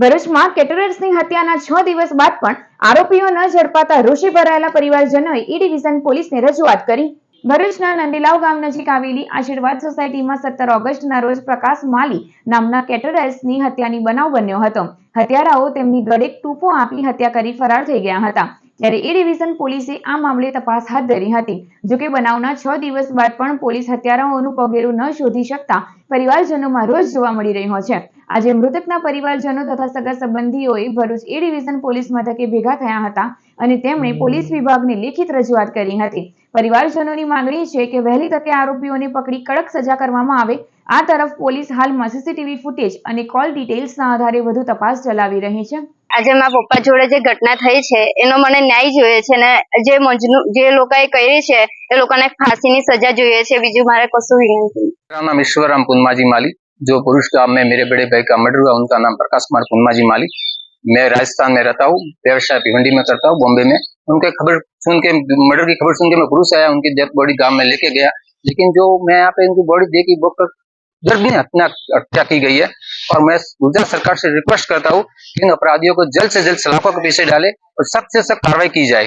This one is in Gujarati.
ભરૂચમાં કેટરર્સની હત્યાના છ દિવસ બાદ પણ આરોપીઓ ન ઝડપાતા રોષે ભરાયેલા પરિવારજનોએ ઈ ડિવિઝન પોલીસને રજૂઆત કરી. ભરૂચના નંદીલાવ ગામ નજીક આવેલી આશીર્વાદ સોસાયટીમાં સત્તર ઓગસ્ટના રોજ પ્રકાશ માલી નામના કેટરર્સની હત્યાની બનાવ બન્યો હતો. હત્યારાઓ તેમની ગળે ટૂંપો આપી હત્યા કરી ફરાર થઈ ગયા હતા. ત્યારે ઈ ડિવિઝન પોલીસે આ મામલે તપાસ હાથ ધરી હતી. જોકે બનાવના છ દિવસ બાદ પણ પોલીસ હત્યારાઓનું પગેરું ન શોધી શકતા પરિવારજનોમાં રોષ જોવા મળી રહ્યો છે. આજે મૃતકના પરિવારજનો તથા સગા સંબંધીઓએ ભરૂચ એ ડિવિઝન પોલીસ મથકે ભેગા થયા હતા અને તેમણે પોલીસ વિભાગને લેખિત રજૂઆત કરી હતી. પરિવારજનોની માંગણી છે કે વહેલી તકે આરોપીઓને પકડી કડક સજા કરવામાં આવે. આ તરફ પોલીસ હાલમાં સીસીટીવી ફૂટેજ અને કોલ ડિટેલ્સના આધારે વધુ તપાસ ચલાવી રહી છે. આજે મારા પપ્પા જોડે જે ઘટના થઈ છે એનો મને ન્યાય જોઈએ છે ને જે મજનુ જે લોકોએ કરી છે એ લોકોને ફાંસીની સજા જોઈએ છે બીજું મારે કશું વિનંતી. મારું નામ ઈશ્વરરામ પુનમાજી માલી जो पुरुष गाँव में, मेरे बड़े भाई का मर्डर हुआ, उनका नाम प्रकाश कुमार पुन्माजी मालिक। मैं राजस्थान में रहता हूँ, व्यवसाय भिवंडी में करता हूँ, बॉम्बे में। उनके खबर सुन के मर्डर की खबर सुन के मैं पुरुष आया, उनकी डेथ बॉडी गाँव में लेके गया। लेकिन जो मैं यहाँ पे उनकी बॉडी देखी, वो दर्दनीय हत्या हत्या की गई है। और मैं गुजरात सरकार से रिक्वेस्ट करता हूँ कि इन अपराधियों को जल्द से जल्द सलाखों के पीछे डाले और सख्त से सख्त कार्रवाई की जाए।